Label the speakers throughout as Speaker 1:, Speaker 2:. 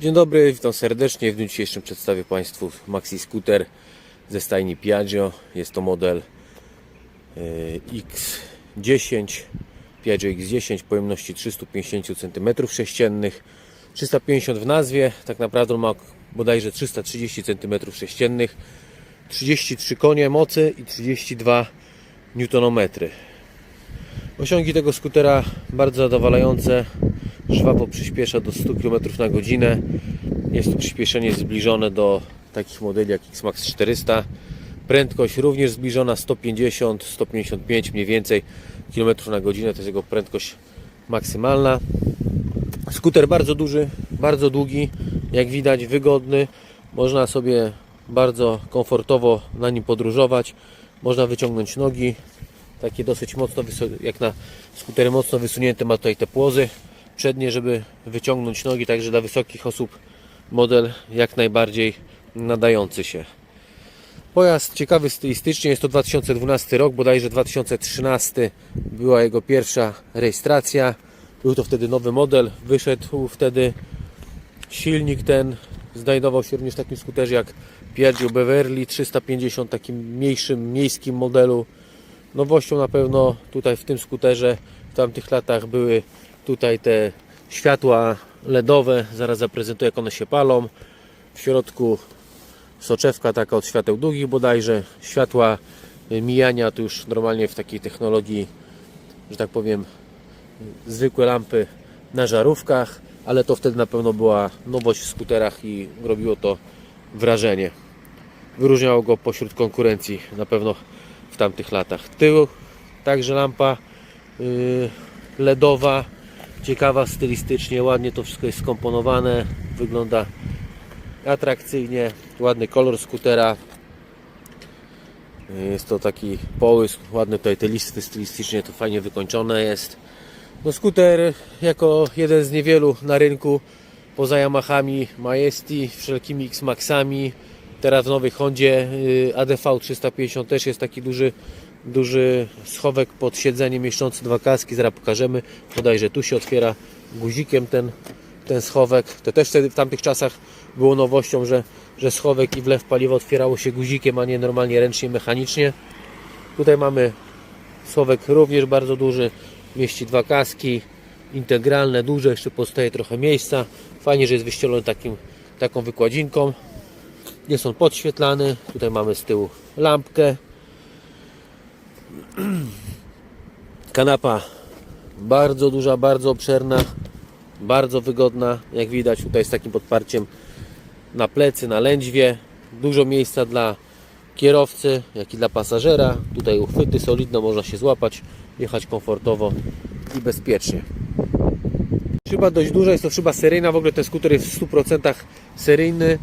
Speaker 1: Dzień dobry, witam serdecznie. W dniu dzisiejszym przedstawię Państwu Maxi Scooter ze stajni Piaggio. Jest to model e, X10, Piaggio X10 pojemności 350 cm3, 350 w nazwie, tak naprawdę ma bodajże 330 cm3, 33 konie mocy i 32 Nm. Osiągi tego skutera bardzo zadowalające. Żwawo przyspiesza do 100 km na godzinę. Jest to przyspieszenie zbliżone do takich modeli jak X-Max 400. Prędkość również zbliżona 150-155 mniej więcej km na godzinę. To jest jego prędkość maksymalna. Skuter bardzo duży, bardzo długi, jak widać wygodny. Można sobie bardzo komfortowo na nim podróżować. Można wyciągnąć nogi, takie dosyć mocno, jak na skutery mocno wysunięte ma tutaj te płozy przednie, żeby wyciągnąć nogi, także dla wysokich osób model jak najbardziej nadający się. Pojazd ciekawy stylistycznie, jest to 2012 rok, bodajże 2013 była jego pierwsza rejestracja. Był to wtedy nowy model, wyszedł wtedy silnik ten, znajdował się również w takim skuterze jak Piaggio Beverly 350, takim mniejszym, miejskim modelu. Nowością na pewno tutaj w tym skuterze w tamtych latach były tutaj te światła LEDowe. Zaraz zaprezentuję jak one się palą. W środku soczewka taka od świateł długich bodajże. Światła mijania to już normalnie w takiej technologii, że tak powiem, zwykłe lampy na żarówkach, ale to wtedy na pewno była nowość w skuterach i robiło to wrażenie. Wyróżniało go pośród konkurencji na pewno w tamtych latach. Tył także lampa yy, LEDowa, ciekawa stylistycznie, ładnie to wszystko jest skomponowane, wygląda atrakcyjnie, ładny kolor skutera. Jest to taki połysk, ładny tutaj te listy stylistycznie to fajnie wykończone jest. No skuter jako jeden z niewielu na rynku poza Yamahami, Majesty, wszelkimi X-Maxami. Teraz w nowej Hondzie y, ADV 350 też jest taki duży, duży schowek pod siedzeniem mieszczący dwa kaski. Zaraz pokażemy. Bodajże tu się otwiera guzikiem ten, ten schowek. To też wtedy w tamtych czasach było nowością, że, że schowek i wlew paliwa otwierało się guzikiem, a nie normalnie ręcznie, mechanicznie. Tutaj mamy schowek również bardzo duży, mieści dwa kaski, integralne, duże, jeszcze pozostaje trochę miejsca. Fajnie, że jest wyścielony takim, taką wykładzinką. Jest on podświetlany. Tutaj mamy z tyłu lampkę. Kanapa bardzo duża, bardzo obszerna, bardzo wygodna. Jak widać tutaj z takim podparciem na plecy, na lędźwie. Dużo miejsca dla kierowcy, jak i dla pasażera. Tutaj uchwyty solidno, można się złapać, jechać komfortowo i bezpiecznie. Szyba dość duża, jest to szyba seryjna, w ogóle ten skuter jest w 100% seryjny.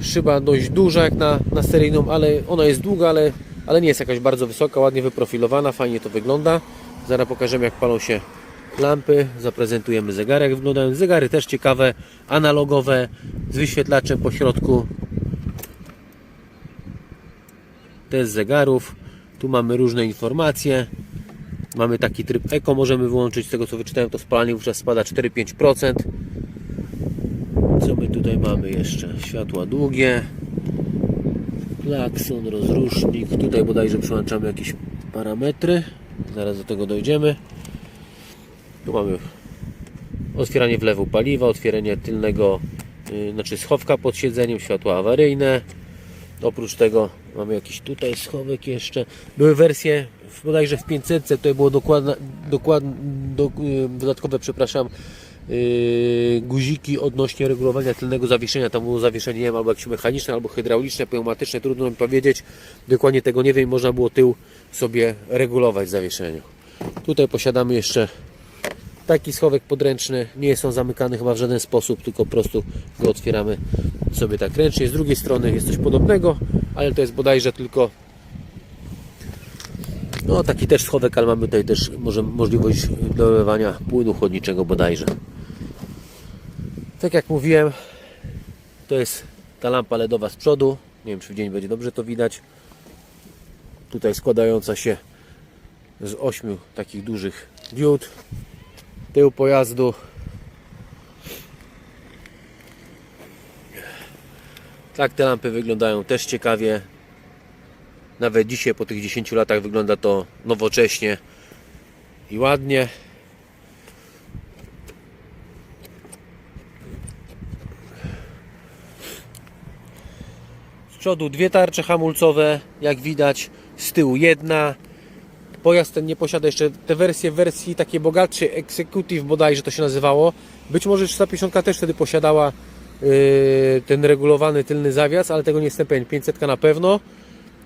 Speaker 1: Szyba dość duża jak na, na seryjną, ale ona jest długa, ale, ale nie jest jakaś bardzo wysoka, ładnie wyprofilowana, fajnie to wygląda. Zaraz pokażemy jak palą się lampy, zaprezentujemy zegary jak wyglądają. Zegary też ciekawe, analogowe, z wyświetlaczem po środku. Test zegarów. Tu mamy różne informacje. Mamy taki tryb Eco, możemy wyłączyć. Z tego co wyczytałem, to spalanie wówczas spada 4-5%. Co my tutaj mamy jeszcze? Światła długie. Klakson, rozrusznik. Tutaj bodajże przyłączamy jakieś parametry. Zaraz do tego dojdziemy. Tu mamy otwieranie wlewu paliwa, otwieranie tylnego, yy, znaczy schowka pod siedzeniem, światła awaryjne. Oprócz tego mamy jakiś tutaj schowek jeszcze. Były wersje bodajże w 500, to było dokładne, dokładne do, yy, dodatkowe, przepraszam, guziki odnośnie regulowania tylnego zawieszenia. Tam było zawieszenie, nie wiem, albo jakieś mechaniczne, albo hydrauliczne, pneumatyczne, trudno mi powiedzieć. Dokładnie tego nie wiem, można było tył sobie regulować zawieszeniu. Tutaj posiadamy jeszcze taki schowek podręczny. Nie jest on zamykany chyba w żaden sposób, tylko po prostu go otwieramy sobie tak ręcznie. Z drugiej strony jest coś podobnego, ale to jest bodajże tylko no taki też schowek, ale mamy tutaj też może możliwość dolewania płynu chłodniczego bodajże. Tak jak mówiłem, to jest ta lampa LEDowa z przodu. Nie wiem, czy w dzień będzie dobrze to widać. Tutaj składająca się z ośmiu takich dużych diod. Tył pojazdu. Tak te lampy wyglądają też ciekawie. Nawet dzisiaj po tych 10 latach wygląda to nowocześnie i ładnie. Przodu dwie tarcze hamulcowe, jak widać, z tyłu jedna. Pojazd ten nie posiada jeszcze te wersje w wersji takiej bogatszej, Executive bodajże to się nazywało. Być może 350 też wtedy posiadała yy, ten regulowany tylny zawias, ale tego nie jestem pewien. 500 na pewno.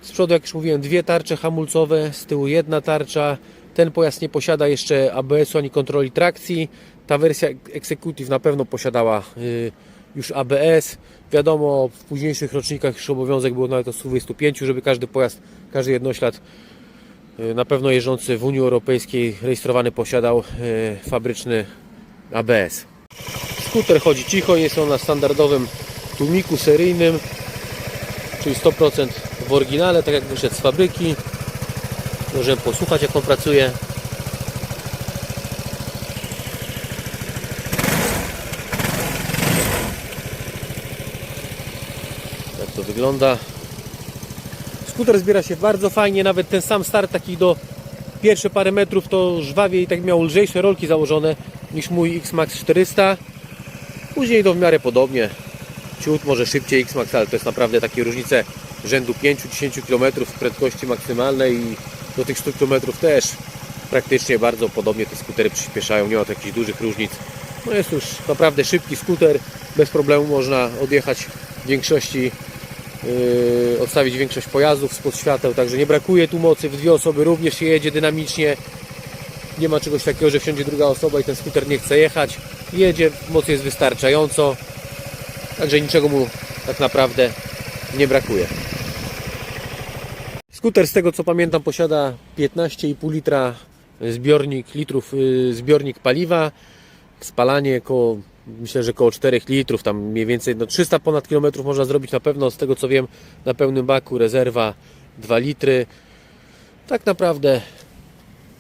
Speaker 1: Z przodu, jak już mówiłem, dwie tarcze hamulcowe, z tyłu jedna tarcza. Ten pojazd nie posiada jeszcze ABS-u ani kontroli trakcji. Ta wersja Executive na pewno posiadała yy, już ABS. Wiadomo, w późniejszych rocznikach już obowiązek był nawet o 125, żeby każdy pojazd, każdy jednoślad yy, na pewno jeżdżący w Unii Europejskiej rejestrowany posiadał yy, fabryczny ABS. Skuter chodzi cicho, jest on na standardowym tłumiku seryjnym, czyli 100% w oryginale, tak jak wyszedł z fabryki. Możemy posłuchać jak on pracuje. Wygląda. Skuter zbiera się bardzo fajnie, nawet ten sam start taki do pierwsze parę metrów to żwawie i tak miał lżejsze rolki założone niż mój X-Max 400. Później to w miarę podobnie. Ciut może szybciej X-Max, ale to jest naprawdę takie różnice rzędu 5-10 km prędkości maksymalnej i do tych 100 km też praktycznie bardzo podobnie te skutery przyspieszają, nie ma tu jakichś dużych różnic. No jest już naprawdę szybki skuter, bez problemu można odjechać w większości, odstawić większość pojazdów spod świateł, także nie brakuje tu mocy, w dwie osoby również się jedzie dynamicznie, nie ma czegoś takiego, że wsiądzie druga osoba i ten skuter nie chce jechać, jedzie, mocy jest wystarczająco, także niczego mu tak naprawdę nie brakuje. Skuter z tego co pamiętam posiada 15,5 litra zbiornik litrów y, zbiornik paliwa. Spalanie koło myślę, że około 4 litrów, tam mniej więcej no 300 ponad kilometrów można zrobić na pewno z tego co wiem na pełnym baku rezerwa 2 litry. Tak naprawdę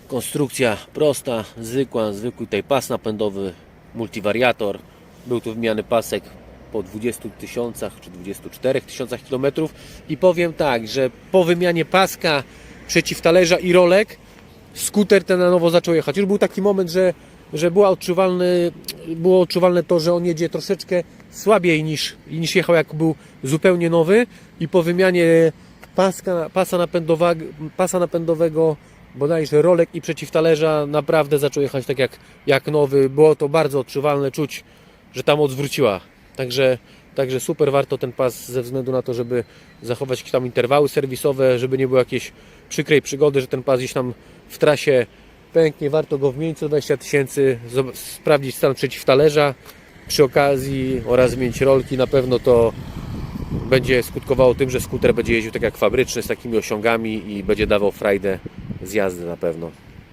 Speaker 1: konstrukcja prosta, zwykła, zwykły tutaj pas napędowy, multiwariator. Był tu wymiany pasek po 20 tysiącach czy 24 tysiącach kilometrów i powiem tak, że po wymianie paska, przeciwtalerza i rolek skuter ten na nowo zaczął jechać. Już był taki moment, że, że była odczuwalny, było odczuwalne to, że on jedzie troszeczkę słabiej niż, niż jechał jak był zupełnie nowy i po wymianie paska, pasa, napędowego, pasa napędowego bodajże rolek i przeciwtalerza naprawdę zaczął jechać tak jak, jak nowy. Było to bardzo odczuwalne, czuć, że tam odwróciła. Także, także super warto ten pas ze względu na to, żeby zachować jakieś tam interwały serwisowe, żeby nie było jakiejś przykrej przygody, że ten pas gdzieś tam w trasie pęknie. Warto go wymienić co 20 tysięcy, sprawdzić stan przeciwtalerza przy okazji oraz zmienić rolki. Na pewno to będzie skutkowało tym, że skuter będzie jeździł tak jak fabryczny z takimi osiągami i będzie dawał frajdę z jazdy na pewno.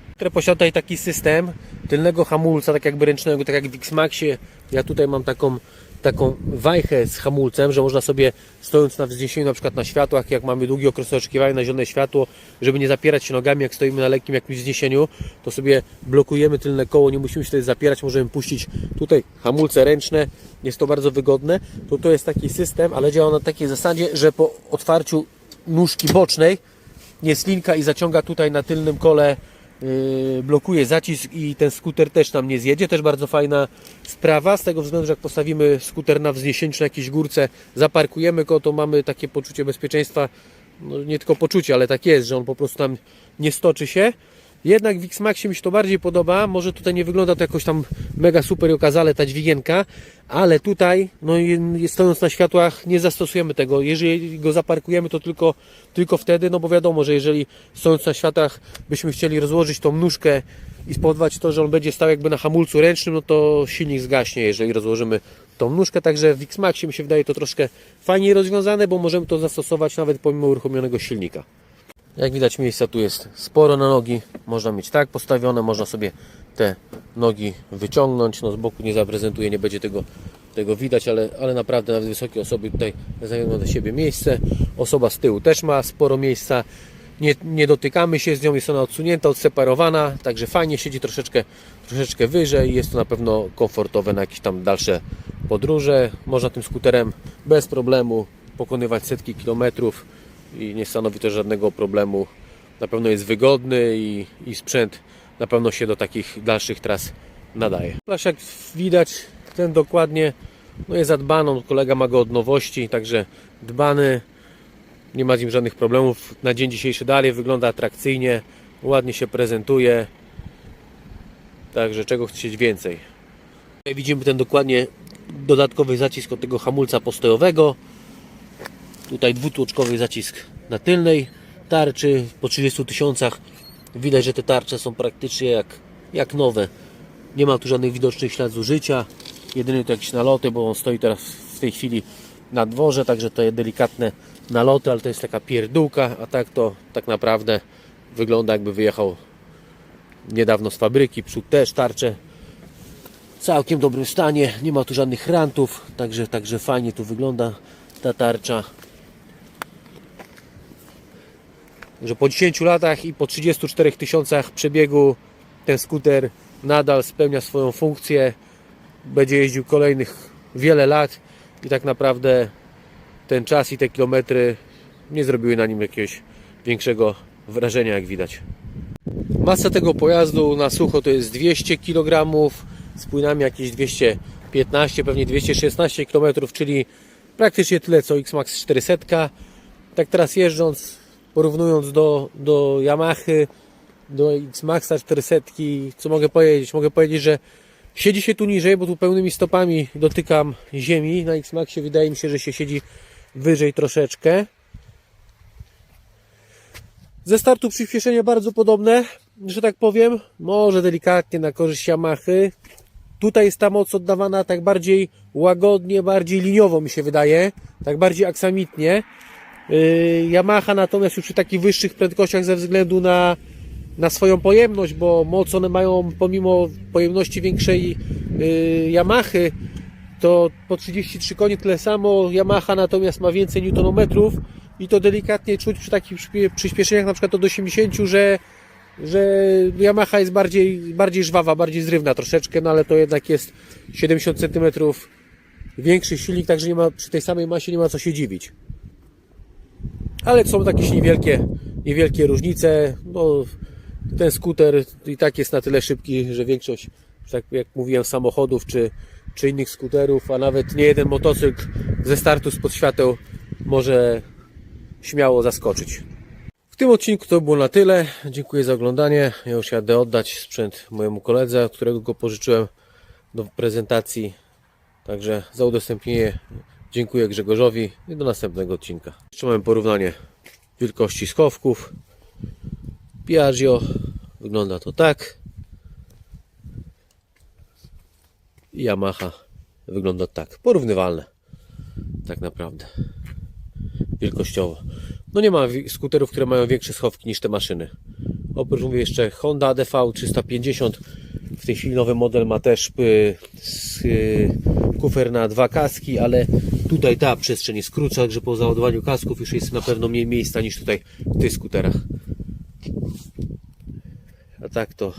Speaker 1: Skuter posiada taki system tylnego hamulca, tak jakby ręcznego, tak jak w X-Maxie. Ja tutaj mam taką, taką wajchę z hamulcem, że można sobie stojąc na wzniesieniu, na przykład na światłach, jak mamy długi okres oczekiwania na zielone światło, żeby nie zapierać się nogami, jak stoimy na lekkim jakimś wzniesieniu, to sobie blokujemy tylne koło, nie musimy się tutaj zapierać, możemy puścić tutaj hamulce ręczne, jest to bardzo wygodne. To to jest taki system, ale działa na takiej zasadzie, że po otwarciu nóżki bocznej jest linka i zaciąga tutaj na tylnym kole blokuje zacisk i ten skuter też tam nie zjedzie. Też bardzo fajna sprawa, z tego względu, że jak postawimy skuter na wzniesieniu na jakiejś górce, zaparkujemy go, to mamy takie poczucie bezpieczeństwa, no nie tylko poczucie, ale tak jest, że on po prostu tam nie stoczy się. Jednak w X-Maxie mi się to bardziej podoba. Może tutaj nie wygląda to jakoś tam mega super i okazale ta dźwigienka, ale tutaj, no stojąc na światłach, nie zastosujemy tego. Jeżeli go zaparkujemy, to tylko, tylko wtedy, no bo wiadomo, że jeżeli stojąc na światłach byśmy chcieli rozłożyć tą nóżkę i spowodować to, że on będzie stał jakby na hamulcu ręcznym, no to silnik zgaśnie, jeżeli rozłożymy tą nóżkę. Także w X-Maxie mi się wydaje to troszkę fajniej rozwiązane, bo możemy to zastosować nawet pomimo uruchomionego silnika. Jak widać miejsca tu jest sporo na nogi. Można mieć tak postawione, można sobie te nogi wyciągnąć. No z boku nie zaprezentuje, nie będzie tego, tego widać, ale, ale naprawdę nawet wysokie osoby tutaj zajmują dla siebie miejsce. Osoba z tyłu też ma sporo miejsca. Nie, nie dotykamy się z nią, jest ona odsunięta, odseparowana, także fajnie siedzi troszeczkę, troszeczkę wyżej. Jest to na pewno komfortowe na jakieś tam dalsze podróże. Można tym skuterem bez problemu pokonywać setki kilometrów i nie stanowi to żadnego problemu. Na pewno jest wygodny i, i sprzęt na pewno się do takich dalszych tras nadaje. Plaż jak widać, ten dokładnie no jest zadbany, kolega ma go od nowości, także dbany, nie ma z nim żadnych problemów. Na dzień dzisiejszy dalej wygląda atrakcyjnie, ładnie się prezentuje, także czego chcieć więcej. Widzimy ten dokładnie dodatkowy zacisk od tego hamulca postojowego. Tutaj dwutłoczkowy zacisk na tylnej tarczy po 30 tysiącach. Widać, że te tarcze są praktycznie jak, jak nowe. Nie ma tu żadnych widocznych śladów zużycia. Jedynie to jakieś naloty, bo on stoi teraz w tej chwili na dworze, także to jest delikatne naloty, ale to jest taka pierdółka, a tak to tak naprawdę wygląda jakby wyjechał niedawno z fabryki. Przód też tarcze w całkiem dobrym stanie, nie ma tu żadnych rantów, także, także fajnie tu wygląda ta tarcza. Że po 10 latach i po 34 tysiącach przebiegu ten skuter nadal spełnia swoją funkcję. Będzie jeździł kolejnych wiele lat i tak naprawdę ten czas i te kilometry nie zrobiły na nim jakiegoś większego wrażenia, jak widać. Masa tego pojazdu na sucho to jest 200 kg, z płynami jakieś 215, pewnie 216 km, czyli praktycznie tyle co X-Max 400. Tak teraz jeżdżąc, porównując do, do Yamahy, do X-Maxa 400, co mogę powiedzieć? Mogę powiedzieć, że siedzi się tu niżej, bo tu pełnymi stopami dotykam ziemi. Na X-Maxie wydaje mi się, że się siedzi wyżej troszeczkę. Ze startu przyspieszenie bardzo podobne, że tak powiem. Może delikatnie na korzyść Yamahy. Tutaj jest ta moc oddawana tak bardziej łagodnie, bardziej liniowo mi się wydaje. Tak bardziej aksamitnie. Yy, Yamaha natomiast już przy takich wyższych prędkościach ze względu na, na swoją pojemność, bo moc one mają pomimo pojemności większej yy, Yamahy, to po 33 konie tyle samo. Yamaha natomiast ma więcej newtonometrów i to delikatnie czuć przy takich przyspie- przyspieszeniach na przykład od 80, że, że Yamaha jest bardziej, bardziej żwawa, bardziej zrywna troszeczkę, no ale to jednak jest 70 cm większy silnik, także nie ma, przy tej samej masie nie ma co się dziwić. Ale są jakieś niewielkie, niewielkie różnice. No, ten skuter i tak jest na tyle szybki, że większość, tak jak mówiłem, samochodów czy, czy innych skuterów, a nawet nie jeden motocykl ze startu spod świateł może śmiało zaskoczyć. W tym odcinku to było na tyle. Dziękuję za oglądanie. Ja już jadę oddać sprzęt mojemu koledze, którego go pożyczyłem do prezentacji. Także za udostępnienie dziękuję Grzegorzowi i do następnego odcinka. Jeszcze mamy porównanie wielkości schowków. Piaggio wygląda to tak. I Yamaha wygląda tak. Porównywalne. Tak naprawdę. Wielkościowo. No nie ma skuterów, które mają większe schowki niż te maszyny. Oprócz mówię jeszcze Honda ADV 350. W tej chwili nowy model ma też y, y, kufer na dwa kaski, ale tutaj ta przestrzeń jest krótsza, także po załadowaniu kasków już jest na pewno mniej miejsca niż tutaj w tych skuterach. A tak to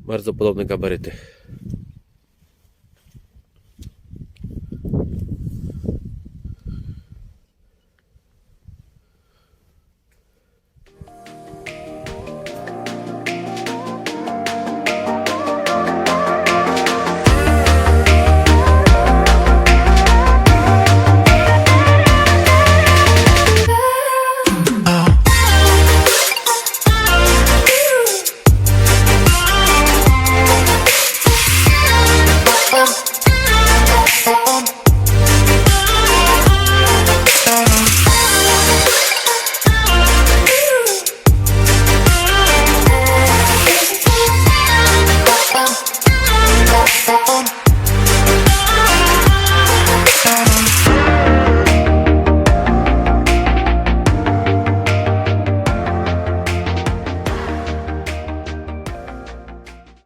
Speaker 1: bardzo podobne gabaryty.